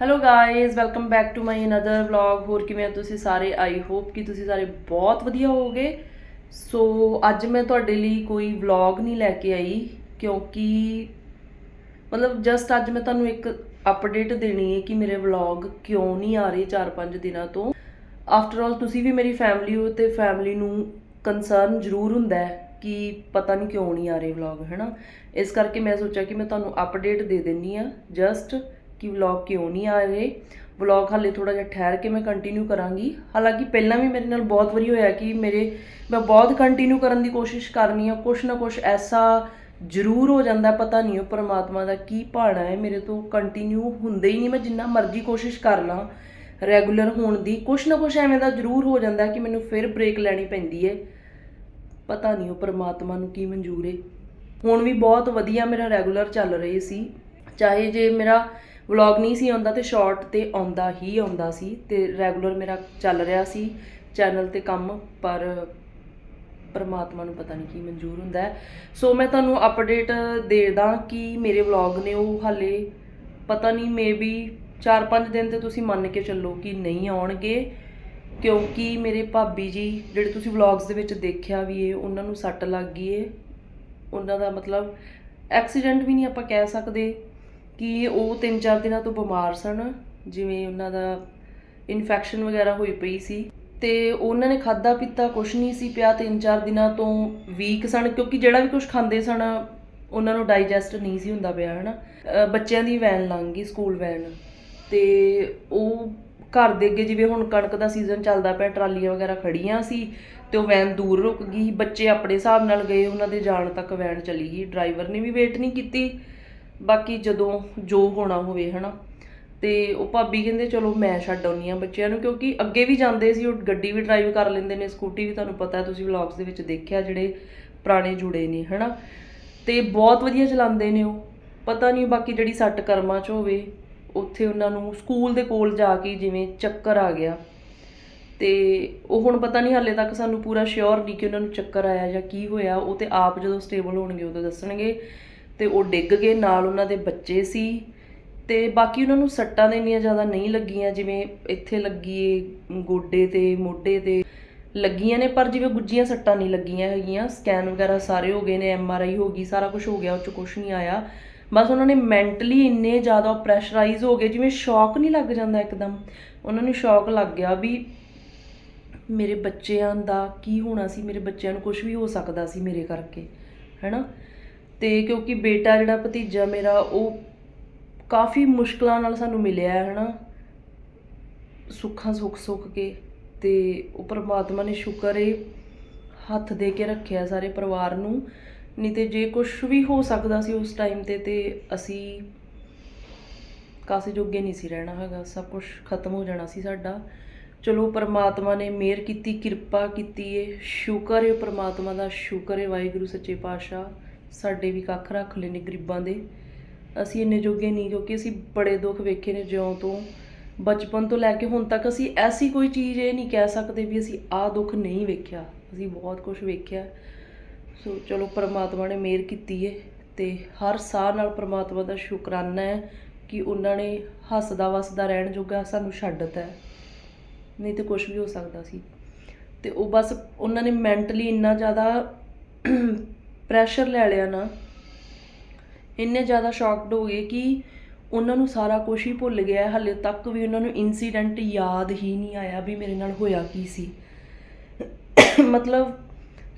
Hello guys welcome back to my another vlog ਹੋਰ ਕਿਵੇਂ ਹੋ ਤੁਸੀਂ ਸਾਰੇ? ਆਈ ਹੋਪ ਕਿ ਤੁਸੀਂ ਸਾਰੇ ਬਹੁਤ ਵਧੀਆ ਹੋਵੋਗੇ। ਸੋ ਅੱਜ ਮੈਂ ਤੁਹਾਡੇ ਲਈ ਕੋਈ ਵਲੌਗ ਨਹੀਂ ਲੈ ਕੇ ਆਈ, ਕਿਉਂਕਿ ਮਤਲਬ ਜਸਟ ਅੱਜ ਮੈਂ ਤੁਹਾਨੂੰ ਇੱਕ ਅਪਡੇਟ ਦੇਣੀ ਹੈ ਕਿ ਮੇਰੇ ਵਲੌਗ ਕਿਉਂ ਨਹੀਂ ਆ ਰਹੇ 4-5 ਦਿਨਾਂ ਤੋਂ। ਆਫਟਰ ਆਲ ਤੁਸੀਂ ਵੀ ਮੇਰੀ ਫੈਮਿਲੀ ਹੋ ਤੇ ਫੈਮਿਲੀ ਨੂੰ ਕੰਸਰਨ ਜ਼ਰੂਰ ਹੁੰਦਾ ਹੈ ਕਿ ਪਤਾ ਨਹੀਂ ਕਿਉਂ ਨਹੀਂ ਆ ਰਹੇ ਵਲੌਗ ਹੈਨਾ? ਇਸ ਕਰਕੇ ਮੈਂ ਸੋਚਿਆ ਕਿ ਮੈਂ ਤੁਹਾਨੂੰ ਅਪਡੇਟ ਦੇ ਦਿੰਨੀ ਆ ਜਸਟ ਕਿ ਵਲੌਗ ਕਿਉਂ ਨਹੀਂ ਆ ਰਹੇ? ਵਲੌਗ ਹਾਲੇ ਥੋੜਾ ਜਿਹਾ ਠਹਿਰ ਕੇ ਮੈਂ ਕੰਟੀਨਿਊ ਕਰਾਂਗੀ। ਹਾਲਾਂਕਿ ਪਹਿਲਾਂ ਵੀ ਮੇਰੇ ਨਾਲ ਬਹੁਤ ਵਾਰੀ ਹੋਇਆ ਕਿ ਮੇਰੇ, ਮੈਂ ਬਹੁਤ ਕੰਟੀਨਿਊ ਕਰਨ ਦੀ ਕੋਸ਼ਿਸ਼ ਕਰਨੀ ਆ। ਕੁਛ ਨਾ ਕੁਛ ਐਸਾ ਜ਼ਰੂਰ ਹੋ ਜਾਂਦਾ, ਪਤਾ ਨਹੀਂ ਉਹ ਪਰਮਾਤਮਾ ਦਾ ਕੀ ਭਾਣਾ ਹੈ। ਮੇਰੇ ਤੋਂ ਕੰਟੀਨਿਊ ਹੁੰਦੇ ਹੀ ਨਹੀਂ, ਮੈਂ ਜਿੰਨਾ ਮਰਜ਼ੀ ਕੋਸ਼ਿਸ਼ ਕਰ ਲਾਂ ਰੈਗੂਲਰ ਹੋਣ ਦੀ। ਕੁਛ ਨਾ ਕੁਛ ਐਵੇਂ ਦਾ ਜ਼ਰੂਰ ਹੋ ਜਾਂਦਾ ਕਿ ਮੈਨੂੰ ਫਿਰ ਬ੍ਰੇਕ ਲੈਣੀ ਪੈਂਦੀ ਹੈ। ਪਤਾ ਨਹੀਂ ਉਹ ਪਰਮਾਤਮਾ ਨੂੰ ਕੀ ਮਨਜ਼ੂਰ ਹੈ। ਹੁਣ ਵੀ ਬਹੁਤ ਵਧੀਆ ਮੇਰਾ ਰੈਗੂਲਰ ਚੱਲ ਰਹੇ ਸੀ। ਚਾਹੇ ਜੇ ਮੇਰਾ ਵਲੌਗ ਨਹੀਂ ਸੀ ਆਉਂਦਾ ਤੇ ਸ਼ਾਰਟ ਤੇ ਆਉਂਦਾ ਹੀ ਆਉਂਦਾ ਸੀ ਤੇ ਰੈਗੂਲਰ ਮੇਰਾ ਚੱਲ ਰਿਹਾ ਸੀ ਚੈਨਲ ਤੇ ਕੰਮ, ਪਰ ਪਰਮਾਤਮਾ ਨੂੰ ਪਤਾ ਨਹੀਂ ਕੀ ਮਨਜ਼ੂਰ ਹੁੰਦਾ ਹੈ। ਸੋ ਮੈਂ ਤੁਹਾਨੂੰ ਅਪਡੇਟ ਦੇ ਦਾਂ ਕਿ ਮੇਰੇ ਵਲੌਗ ਨੇ ਉਹ ਹਾਲੇ ਪਤਾ ਨਹੀਂ ਮੇਬੀ 4-5 ਦਿਨ ਤੇ ਤੁਸੀਂ ਮੰਨ ਕੇ ਚੱਲੋ ਕਿ ਨਹੀਂ ਆਉਣਗੇ, ਕਿਉਂਕਿ ਮੇਰੇ ਭਾਬੀ ਜੀ ਜਿਹੜੇ ਤੁਸੀਂ ਵਲੌਗਸ ਦੇ ਵਿੱਚ ਦੇਖਿਆ ਵੀ ਏ, ਉਹਨਾਂ ਨੂੰ ਸੱਟ ਲੱਗ ਗਈ ਏ। ਉਹਨਾਂ ਦਾ ਮਤਲਬ ਐਕਸੀਡੈਂਟ ਵੀ ਨਹੀਂ ਆਪਾਂ ਕਹਿ ਸਕਦੇ। ਕਿ ਉਹ 3-4 ਦਿਨਾਂ ਤੋਂ ਬਿਮਾਰ ਸਨ, ਜਿਵੇਂ ਉਹਨਾਂ ਦਾ ਇਨਫੈਕਸ਼ਨ ਵਗੈਰਾ ਹੋਈ ਪਈ ਸੀ। ਤੇ ਉਹਨਾਂ ਨੇ ਖਾਦਾ ਪੀਤਾ ਕੁਛ ਨਹੀਂ ਸੀ ਪਿਆ 3-4 ਦਿਨਾਂ ਤੋਂ ਵੀਕ ਸਨ, ਕਿਉਂਕਿ ਜਿਹੜਾ ਵੀ ਕੁਝ ਖਾਂਦੇ ਸਨ, ਉਹਨਾਂ ਨੂੰ ਡਾਈਜੈਸਟ ਨਹੀਂ ਸੀ ਹੁੰਦਾ ਪਿਆ, ਹਨਾ। ਅਹ ਬੱਚਿਆਂ ਦੀ ਵੈਨ ਲੰਘ ਗਈ ਸਕੂਲ ਵੈਨ। ਤੇ ਉਹ ਘਰ ਦੇ ਅੱਗੇ ਜਿਵੇਂ ਹੁਣ ਕਣਕ ਦਾ ਸੀਜ਼ਨ ਚੱਲਦਾ ਪਿਆ, ਟਰਾਲੀਆਂ ਵਗੈਰਾ ਖੜੀਆਂ ਸੀ, ਤੇ ਉਹ ਵੈਨ ਦੂਰ ਰੁਕ ਗਈ। ਬੱਚੇ ਆਪਣੇ ਹਿਸਾਬ ਨਾਲ ਗਏ, ਉਹਨਾਂ ਦੇ ਜਾਣ ਤੱਕ ਵੈਨ ਚਲੀ ਗਈ। ਡਰਾਈਵਰ ਨੇ ਵੀ ਵੇਟ ਨਹੀਂ ਕੀਤੀ। ਬਾਕੀ ਜਦੋਂ ਜੋ ਹੋਣਾ ਹੋਵੇ, ਹਨਾ। ਤੇ ਉਹ ਭਾਬੀ ਕਹਿੰਦੇ, ਚਲੋ ਮੈਂ ਛੱਡ ਆਉਣੀ ਆ ਬੱਚਿਆਂ ਨੂੰ, ਕਿਉਂਕਿ ਅੱਗੇ ਵੀ ਜਾਂਦੇ ਸੀ, ਉਹ ਗੱਡੀ ਵੀ ਡਰਾਈਵ ਕਰ ਲੈਂਦੇ ਨੇ ਸਕੂਟੀ ਵੀ ਤੁਹਾਨੂੰ ਪਤਾ ਤੁਸੀਂ ਵਲੌਗਸ ਦੇ ਵਿੱਚ ਦੇਖਿਆ ਜਿਹੜੇ ਪੁਰਾਣੇ ਜੁੜੇ ਨੇ, ਹਨਾ। ਤੇ ਬਹੁਤ ਵਧੀਆ ਚਲਾਉਂਦੇ ਨੇ ਉਹ। ਪਤਾ ਨਹੀਂ ਬਾਕੀ ਜਿਹੜੀ ਸੱਟ ਕਰਮਾਂ 'ਚ ਹੋਵੇ, ਉੱਥੇ ਉਹਨਾਂ ਨੂੰ ਸਕੂਲ ਦੇ ਕੋਲ ਜਾ ਕੇ ਜਿਵੇਂ ਚੱਕਰ ਆ ਗਿਆ। ਤੇ ਉਹ ਹੁਣ ਪਤਾ ਨਹੀਂ ਹਾਲੇ ਤੱਕ ਸਾਨੂੰ ਪੂਰਾ ਸ਼ਿਓਰ ਨਹੀਂ ਕਿ ਉਹਨਾਂ ਨੂੰ ਚੱਕਰ ਆਇਆ ਜਾਂ ਕੀ ਹੋਇਆ, ਉਹ ਤੇ ਆਪ ਜਦੋਂ ਸਟੇਬਲ ਹੋਣਗੇ, ਉਦੋਂ ਦੱਸਣਗੇ। ਤੇ ਉਹ ਡਿੱਗ ਗਏ, ਨਾਲ ਉਹਨਾਂ ਦੇ ਬੱਚੇ ਸੀ ਤੇ ਬਾਕੀ ਉਹਨਾਂ ਨੂੰ ਸੱਟਾਂ ਦੇ ਇੰਨੀਆਂ ਜ਼ਿਆਦਾ ਨਹੀਂ ਲੱਗੀਆਂ, ਜਿਵੇਂ ਇੱਥੇ ਲੱਗੀ ਏ ਗੋਡੇ ਤੇ, ਮੋਢੇ ਤੇ ਲੱਗੀਆਂ ਨੇ, ਪਰ ਜਿਵੇਂ ਗੁੱਜੀਆਂ ਸੱਟਾਂ ਨਹੀਂ ਲੱਗੀਆਂ ਹੈਗੀਆਂ, ਸਕੈਨ ਵਗੈਰਾ ਸਾਰੇ ਹੋ ਗਏ ਨੇ, ਐਮ ਆਰ ਆਈ ਹੋ ਗਈ, ਸਾਰਾ ਕੁਝ ਹੋ ਗਿਆ, ਉਹ ਚ ਕੁਝ ਨਹੀਂ ਆਇਆ। ਬਸ ਉਹਨਾਂ ਨੇ ਮੈਂਟਲੀ ਇੰਨੇ ਜ਼ਿਆਦਾ ਪ੍ਰੈਸ਼ਰਾਈਜ਼ ਹੋ ਗਏ, ਜਿਵੇਂ ਸ਼ੌਕ ਨਹੀਂ ਲੱਗ ਜਾਂਦਾ ਇੱਕਦਮ। ਉਹਨਾਂ ਨੂੰ ਸ਼ੌਕ ਲੱਗ ਗਿਆ ਵੀ ਮੇਰੇ ਬੱਚਿਆਂ ਦਾ ਕੀ ਹੋਣਾ ਸੀ, ਮੇਰੇ ਬੱਚਿਆਂ ਨੂੰ ਕੁਝ ਵੀ ਹੋ ਸਕਦਾ ਸੀ ਮੇਰੇ ਕਰਕੇ, ਹੈਨਾ? ਅਤੇ ਕਿਉਂਕਿ ਬੇਟਾ ਜਿਹੜਾ ਭਤੀਜਾ ਮੇਰਾ, ਉਹ ਕਾਫੀ ਮੁਸ਼ਕਿਲਾਂ ਨਾਲ ਸਾਨੂੰ ਮਿਲਿਆ ਹੈ ਨਾ ਸੁੱਖਾਂ ਸੁੱਖ ਸੁੱਖ ਕੇ ਅਤੇ ਉਹ ਪਰਮਾਤਮਾ ਨੇ ਸ਼ੁਕਰ ਏ, ਹੱਥ ਦੇ ਕੇ ਰੱਖਿਆ ਸਾਰੇ ਪਰਿਵਾਰ ਨੂੰ। ਨਹੀਂ ਤੇ ਜੇ ਕੁਝ ਵੀ ਹੋ ਸਕਦਾ ਸੀ ਉਸ ਟਾਈਮ ਤੇ ਤੇ ਅਸੀਂ ਕਾਸੇ ਜੋਗੇ ਨਹੀਂ ਸੀ ਰਹਿਣਾ ਹੈਗਾ। ਸਭ ਕੁਝ ਖਤਮ ਹੋ ਜਾਣਾ ਸੀ ਸਾਡਾ। ਚਲੋ ਪਰਮਾਤਮਾ ਨੇ ਮਿਹਰ ਕੀਤੀ, ਕਿਰਪਾ ਕੀਤੀ ਏ। ਸ਼ੁਕਰ ਏ ਪਰਮਾਤਮਾ ਦਾ। ਸ਼ੁਕਰ ਏ ਵਾਹਿਗੁਰੂ ਸੱਚੇ ਪਾਤਸ਼ਾਹ। ਸਾਡੇ ਵੀ ਕੱਖ ਰੱਖ ਲਏ ਨੇ ਗਰੀਬਾਂ ਦੇ। ਅਸੀਂ ਇੰਨੇ ਜੋਗੇ ਨਹੀਂ ਕਿਉਂਕਿ ਅਸੀਂ ਬੜੇ ਦੁੱਖ ਵੇਖੇ ਨੇ ਜਿਉਂ ਤੋਂ। ਬਚਪਨ ਤੋਂ ਲੈ ਕੇ ਹੁਣ ਤੱਕ ਅਸੀਂ ਐਸੀ ਕੋਈ ਚੀਜ਼ ਇਹ ਨਹੀਂ ਕਹਿ ਸਕਦੇ ਵੀ ਅਸੀਂ ਆਹ ਦੁੱਖ ਨਹੀਂ ਵੇਖਿਆ। ਅਸੀਂ ਬਹੁਤ ਕੁਝ ਵੇਖਿਆ। ਸੋ ਚਲੋ ਪਰਮਾਤਮਾ ਨੇ ਮਿਹਰ ਕੀਤੀ ਏ ਤੇ ਹਰ ਸਾਹ ਨਾਲ ਪਰਮਾਤਮਾ ਦਾ ਸ਼ੁਕਰਾਨਾ ਹੈ ਕਿ ਉਹਨਾਂ ਨੇ ਹੱਸਦਾ ਵਸਦਾ ਰਹਿਣ ਜੋਗਾ ਸਾਨੂੰ ਛੱਡਤਾ ਹੈ। ਨਹੀਂ ਤੇ ਕੁਝ ਵੀ ਹੋ ਸਕਦਾ ਸੀ। ਤੇ ਉਹ ਬਸ ਉਹਨਾਂ ਨੇ ਮੈਂਟਲੀ ਇੰਨਾ ਜ਼ਿਆਦਾ ਪ੍ਰੈਸ਼ਰ ਲੈ ਲਿਆ ਨਾ, ਇੰਨੇ ਜ਼ਿਆਦਾ ਸ਼ੌਕਡ ਹੋ ਗਏ ਕਿ ਉਹਨਾਂ ਨੂੰ ਸਾਰਾ ਕੁਝ ਹੀ ਭੁੱਲ ਗਿਆ ਹਾਲੇ ਤੱਕ ਵੀ ਉਹਨਾਂ ਨੂੰ ਇਨਸੀਡੈਂਟ ਯਾਦ ਹੀ ਨਹੀਂ ਆਇਆ ਵੀ ਮੇਰੇ ਨਾਲ ਹੋਇਆ ਕੀ ਸੀ। ਮਤਲਬ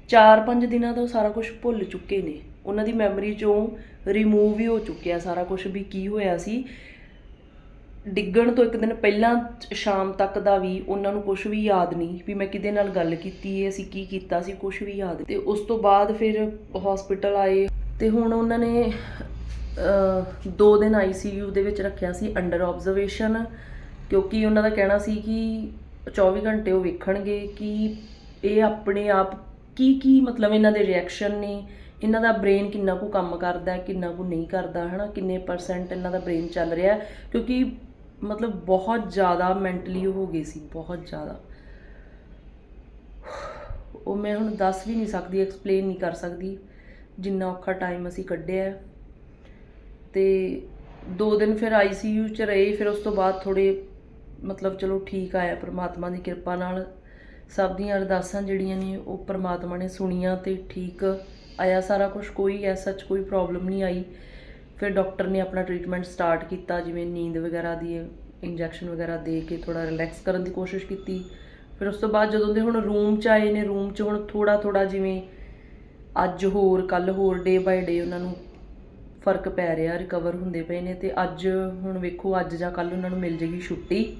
4-5 ਦਿਨਾਂ ਤੋਂ ਸਾਰਾ ਕੁਝ ਭੁੱਲ ਚੁੱਕੇ ਨੇ। ਉਹਨਾਂ ਦੀ ਮੈਮਰੀ ਚੋਂ ਰਿਮੂਵ ਹੀ ਹੋ ਚੁੱਕਿਆ ਸਾਰਾ ਕੁਝ ਵੀ ਕੀ ਹੋਇਆ ਸੀ। ਡਿੱਗਣ ਤੋਂ ਇੱਕ ਦਿਨ ਪਹਿਲਾਂ ਸ਼ਾਮ ਤੱਕ ਦਾ ਵੀ ਉਹਨਾਂ ਨੂੰ ਕੁਝ ਵੀ ਯਾਦ ਨਹੀਂ ਵੀ ਮੈਂ ਕਿਹਦੇ ਨਾਲ ਗੱਲ ਕੀਤੀ ਹੈ ਅਸੀਂ ਕੀ ਕੀਤਾ ਸੀ ਕੁਝ ਵੀ ਯਾਦ ਤੇ ਉਸ ਤੋਂ ਬਾਅਦ ਫਿਰ ਹਸਪੀਟਲ ਆਏ ਤੇ ਹੁਣ ਉਹਨਾਂ ਨੇ ਅ, ਦੋ ਦਿਨ ਆਈਸੀਯੂ ਦੇ ਵਿੱਚ ਰੱਖਿਆ ਸੀ ਅੰਡਰ ਆਬਜ਼ਰਵੇਸ਼ਨ ਕਿਉਂਕਿ ਉਹਨਾਂ ਦਾ ਕਹਿਣਾ ਸੀ ਕਿ 24 ਘੰਟੇ ਉਹ ਵੇਖਣਗੇ ਕਿ ਇਹ ਆਪਣੇ ਆਪ ਕੀ ਕੀ ਮਤਲਬ ਇਹਨਾਂ ਦੇ ਰਿਐਕਸ਼ਨ ਨੇ ਇਹਨਾਂ ਦਾ ਬ੍ਰੇਨ ਕਿੰਨਾ ਕੁ ਕੰਮ ਕਰਦਾ ਹੈ ਕਿੰਨਾ ਕੁ ਨਹੀਂ ਕਰਦਾ ਹਨਾ ਕਿੰਨੇ ਪਰਸੈਂਟ ਇਹਨਾਂ ਦਾ ਬ੍ਰੇਨ ਚੱਲ ਰਿਹਾ ਕਿਉਂਕਿ ਮਤਲਬ ਬਹੁਤ ਜ਼ਿਆਦਾ ਮੈਂਟਲੀ ਹੋ ਗਏ ਸੀ, ਬਹੁਤ ਜ਼ਿਆਦਾ। ਉਹ ਮੈਂ ਹੁਣ ਦੱਸ ਵੀ ਨਹੀਂ ਸਕਦੀ ਐਕਸਪਲੇਨ ਨਹੀਂ ਕਰ ਸਕਦੀ ਜਿੰਨਾ ਔਖਾ ਟਾਈਮ ਅਸੀਂ ਕੱਢਿਆ ਹੈ। ਤੇ ਦੋ ਦਿਨ ਫਿਰ ਆਈਸੀਯੂ ਚ ਰਹੇ, ਫਿਰ ਉਸ ਤੋਂ ਬਾਅਦ ਥੋੜੇ ਮਤਲਬ ਚਲੋ ਠੀਕ ਆਇਆ, ਪ੍ਰਮਾਤਮਾ ਦੀ ਕਿਰਪਾ ਨਾਲ। ਸਭ ਦੀਆਂ ਅਰਦਾਸਾਂ ਜਿਹੜੀਆਂ ਨੇ, ਉਹ ਪ੍ਰਮਾਤਮਾ ਨੇ ਸੁਣੀਆਂ ਤੇ ਠੀਕ ਆਇਆ ਸਾਰਾ ਕੁਝ ਕੋਈ ਐਸਾ ਚ ਕੋਈ ਪ੍ਰੋਬਲਮ ਨਹੀਂ ਆਈ। ਫਿਰ ਡਾਕਟਰ ਨੇ ਆਪਣਾ ਟ੍ਰੀਟਮੈਂਟ ਸਟਾਰਟ ਕੀਤਾ, ਜਿਵੇਂ ਨੀਂਦ ਵਗੈਰਾ ਦੀ, ਇੰਜੈਕਸ਼ਨ ਵਗੈਰਾ ਦੇ ਕੇ ਥੋੜਾ ਰਿਲੈਕਸ ਕਰਨ ਦੀ ਕੋਸ਼ਿਸ਼ ਕੀਤੀ। ਫਿਰ ਉਸ ਤੋਂ ਬਾਅਦ ਜਦੋਂ ਦੇ ਹੁਣ ਰੂਮ ਚ ਆਏ ਨੇ ਰੂਮ ਚ ਹੁਣ ਥੋੜਾ ਥੋੜਾ ਜਿਵੇਂ ਅੱਜ ਹੋਰ ਕੱਲ ਹੋਰ ਡੇ ਬਾਈ ਡੇ ਉਹਨਾਂ ਨੂੰ ਫ਼ਰਕ ਪੈ ਰਿਹਾ ਰਿਕਵਰ ਹੁੰਦੇ ਪਏ ਨੇ ਤੇ ਅੱਜ ਹੁਣ ਵੇਖੋ, ਅੱਜ ਜਾਂ ਕੱਲ ਉਹਨਾਂ ਨੂੰ ਮਿਲ ਜੇਗੀ ਛੁੱਟੀ।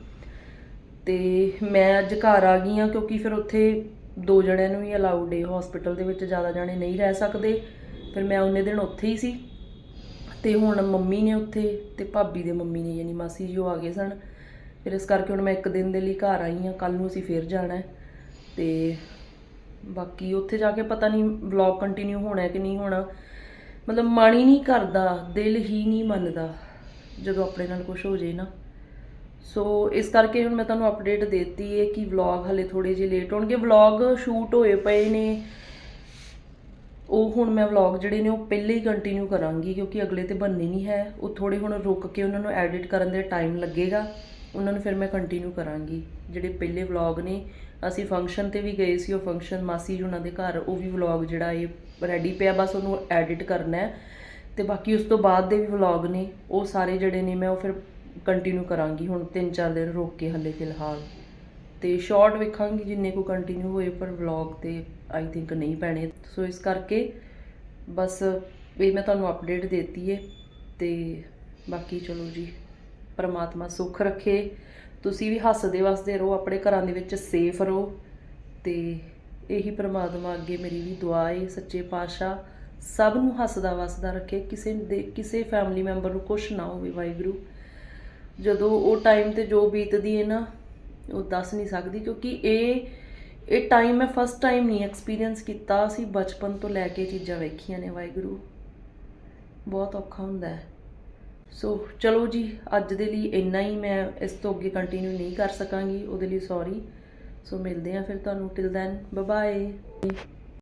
ਤੇ ਮੈਂ ਅੱਜ ਘਰ ਆ ਗਈ ਆ ਕਿਉਂਕਿ ਫਿਰ ਉੱਥੇ ਦੋ ਜਣਿਆਂ ਨੂੰ ਹੀ ਅਲਾਉਡ ਹੈ ਹਸਪੀਟਲ ਦੇ ਵਿੱਚ ਜ਼ਿਆਦਾ ਜਾਣੇ ਨਹੀਂ ਰਹਿ ਸਕਦੇ। ਫਿਰ ਮੈਂ ਉਹਨੇ ਦਿਨ ਉੱਥੇ ਹੀ ਸੀ। ਤੇ ਹੁਣ ਮੰਮੀ ਨੇ ਉੱਥੇ ਤੇ ਭਾਬੀ ਦੇ ਮੰਮੀ ਨੇ ਯਾਨੀ ਮਾਸੀ ਜੀ ਉਹ ਆ ਗਏ ਸਨ। ਫਿਰ ਇਸ ਕਰਕੇ ਹੁਣ ਮੈਂ ਇੱਕ ਦਿਨ ਦੇ ਲਈ ਘਰ ਆਈ ਹਾਂ ਕੱਲ ਨੂੰ ਅਸੀਂ ਫੇਰ ਜਾਣਾ ਹੈ। ਤੇ ਬਾਕੀ ਉੱਥੇ ਜਾ ਕੇ ਪਤਾ ਨਹੀਂ ਵਲੌਗ ਕੰਟੀਨਿਊ ਹੋਣਾ ਕਿ ਨਹੀਂ ਹੋਣਾ। ਮਤਲਬ ਮਨ ਹੀ ਨਹੀਂ ਕਰਦਾ, ਦਿਲ ਹੀ ਨਹੀਂ ਮੰਨਦਾ ਜਦੋਂ ਆਪਣੇ ਨਾਲ ਕੁਝ ਹੋ ਜੇ ਨਾ। ਸੋ ਇਸ ਕਰਕੇ ਹੁਣ ਮੈਂ ਤੁਹਾਨੂੰ ਅਪਡੇਟ ਦੇਤੀ ਹੈ ਕਿ ਵਲੌਗ ਹਲੇ ਥੋੜੇ ਜਿਹੇ ਲੇਟ ਹੋਣਗੇ। ਵਲੌਗ ਸ਼ੂਟ ਹੋਏ ਪਏ ਨੇ। ਉਹ ਹੁਣ ਮੈਂ ਵਲੌਗ ਜਿਹੜੇ ਨੇ ਉਹ ਪਹਿਲੇ ਹੀ ਕੰਟੀਨਿਊ ਕਰਾਂਗੀ ਕਿਉਂਕਿ ਅਗਲੇ ਤੇ ਬੰਨੇ ਨਹੀਂ ਹੈ। ਉਹ ਥੋੜੇ ਹੁਣ ਰੁਕ ਕੇ ਉਹਨਾਂ ਨੂੰ ਐਡਿਟ ਕਰਨ ਦੇ ਟਾਈਮ ਲੱਗੇਗਾ। ਉਹਨਾਂ ਨੂੰ ਫਿਰ ਮੈਂ ਕੰਟੀਨਿਊ ਕਰਾਂਗੀ। ਜਿਹੜੇ ਪਹਿਲੇ ਵਲੌਗ ਨੇ, ਅਸੀਂ ਫੰਕਸ਼ਨ ਤੇ ਵੀ ਗਏ ਸੀ, ਉਹ ਫੰਕਸ਼ਨ ਮਾਸੀ ਜੀ ਉਹਨਾਂ ਦੇ ਘਰ, ਉਹ ਵੀ ਵਲੌਗ ਜਿਹੜਾ ਇਹ ਰੈਡੀ ਪਿਆ, ਬਸ ਉਹਨੂੰ ਐਡਿਟ ਕਰਨਾ ਹੈ। ਤੇ ਬਾਕੀ ਉਸ ਤੋਂ ਬਾਅਦ ਦੇ ਵੀ ਵਲੌਗ ਨੇ, ਉਹ ਸਾਰੇ ਜਿਹੜੇ ਨੇ ਮੈਂ ਉਹ ਫਿਰ ਕੰਟੀਨਿਊ ਕਰਾਂਗੀ। ਹੁਣ 3-4 ਦਿਨ ਰੋਕ ਕੇ ਹੱਲੇ ਫਿਲਹਾਲ। ਤੇ ਸ਼ਾਰਟ ਵੇਖਾਂਗੀ ਜਿੰਨੇ ਕੋ ਕੰਟੀਨਿਊ ਹੋਏ, ਪਰ ਵਲੌਗ ਤੇ ਆਈ ਥਿੰਕ ਨਹੀਂ ਪੈਣੇ। ਸੋ ਇਸ ਕਰਕੇ ਬਸ ਵੀ ਮੈਂ ਤੁਹਾਨੂੰ ਅਪਡੇਟ ਦੇਤੀ ਹੈ ਤੇ ਬਾਕੀ ਚਲੋ ਜੀ, ਪਰਮਾਤਮਾ ਸੁੱਖ ਰੱਖੇ। ਤੁਸੀਂ ਵੀ ਹੱਸਦੇ ਵਸਦੇ ਰਹੋ, ਆਪਣੇ ਘਰਾਂ ਦੇ ਵਿੱਚ ਸੇਫ ਰਹੋ ਤੇ ਇਹੀ ਪਰਮਾਤਮਾ ਅੱਗੇ ਮੇਰੀ ਵੀ ਦੁਆ ਏ, ਸੱਚੇ ਪਾਤਸ਼ਾਹ ਸਭ ਨੂੰ ਹੱਸਦਾ ਵਸਦਾ ਰੱਖੇ, ਕਿਸੇ ਦੇ, ਕਿਸੇ ਫੈਮਿਲੀ ਮੈਂਬਰ ਨੂੰ ਕੁਝ ਨਾ ਹੋਵੇ ਵਾਹਿਗੁਰੂ। ਜਦੋਂ ਉਹ ਟਾਈਮ ਤੇ ਜੋ ਬੀਤਦੀ ਹੈ ਨਾ ਉਹ ਦੱਸ ਨਹੀਂ ਸਕਦੀ ਕਿਉਂਕਿ ਇਹ ਇਹ ਟਾਈਮ ਮੈਂ ਫਸਟ ਟਾਈਮ ਨਹੀਂ ਐਕਸਪੀਰੀਅੰਸ ਕੀਤਾ ਅਸੀਂ ਬਚਪਨ ਤੋਂ ਲੈ ਕੇ ਚੀਜ਼ਾਂ ਵੇਖੀਆਂ ਨੇ ਵਾਹਿਗੁਰੂ। ਬਹੁਤ ਔਖਾ ਹੁੰਦਾ ਹੈ। ਸੋ ਚਲੋ ਜੀ, ਅੱਜ ਦੇ ਲਈ ਇੰਨਾ ਹੀ, ਮੈਂ ਇਸ ਤੋਂ ਅੱਗੇ ਕੰਟੀਨਿਊ ਨਹੀਂ ਕਰ ਸਕਾਂਗੀ, ਉਹਦੇ ਲਈ ਸੌਰੀ ਸੋ ਮਿਲਦੇ ਹਾਂ ਫਿਰ ਤੁਹਾਨੂੰ ਟਿਲ ਦੈਨ ਬਾਏ